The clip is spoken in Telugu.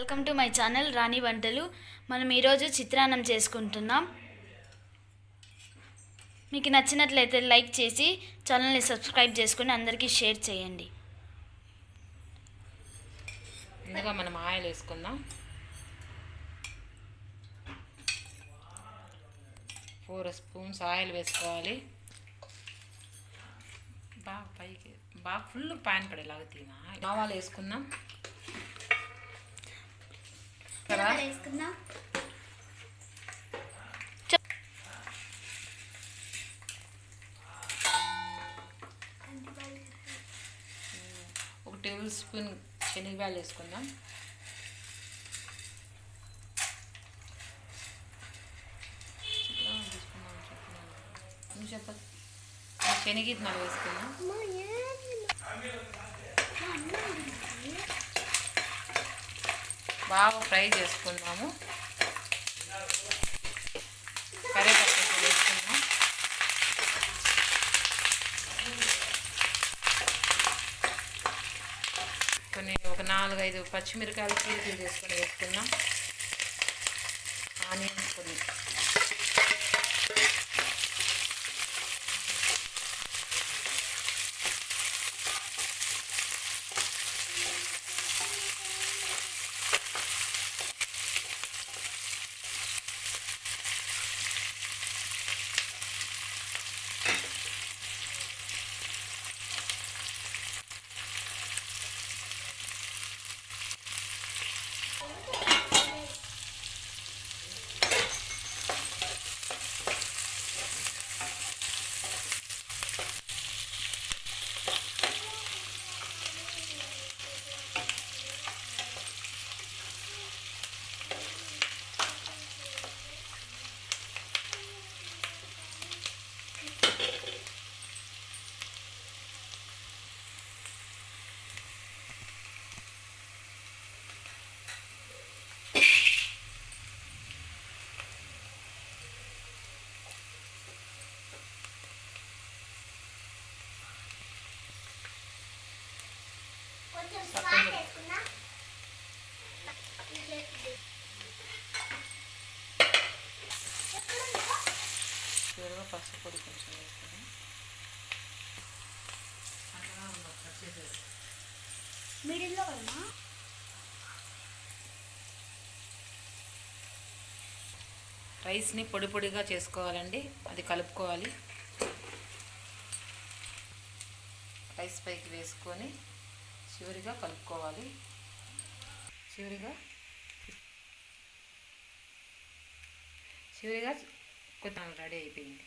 Welcome to my channel Rani వంటలు. మనం ఈరోజు చిత్రాన్నం చేసుకుంటున్నాం. మీకు నచ్చినట్లయితే లైక్ చేసి ఛానల్ని సబ్స్క్రైబ్ చేసుకుని అందరికీ షేర్ చేయండి. ముందుగా మనం ఆయిల్ వేసుకుందాం. ఫోర్ స్పూన్స్ ఆయిల్ వేసుకోవాలి. బాగా పైకి బాగా ఫుల్ పాన్ పడేలాగా తినా ఆవాలు వేసుకుందాం. ఒక టేబుల్ స్పూన్ శనగపాయలు వేసుకుందాం. చెప్పదు శనగిత్తనాలు వేసుకుందాం బాగా ఫ్రై చేసుకుందాము కరివేపాకు వేసుకుందాం. కొన్ని ఒక నాలుగైదు పచ్చిమిరకాయలు పీసులు చేసుకొని వేసుకుందాం. ఆనియన్స్ కొన్ని. చివరిగా పసుపు పొడి కొంచెం వేసుకుందాం మిడిల్లో కదమ్మా? రైస్ని పొడి పొడిగా చేసుకోవాలండి అది కలుపుకోవాలి. రైస్ పైకి వేసుకొని చివరిగా కలుపుకోవాలి. చివరిగా చివరిగా కొత్త రెడీ అయిపోయింది.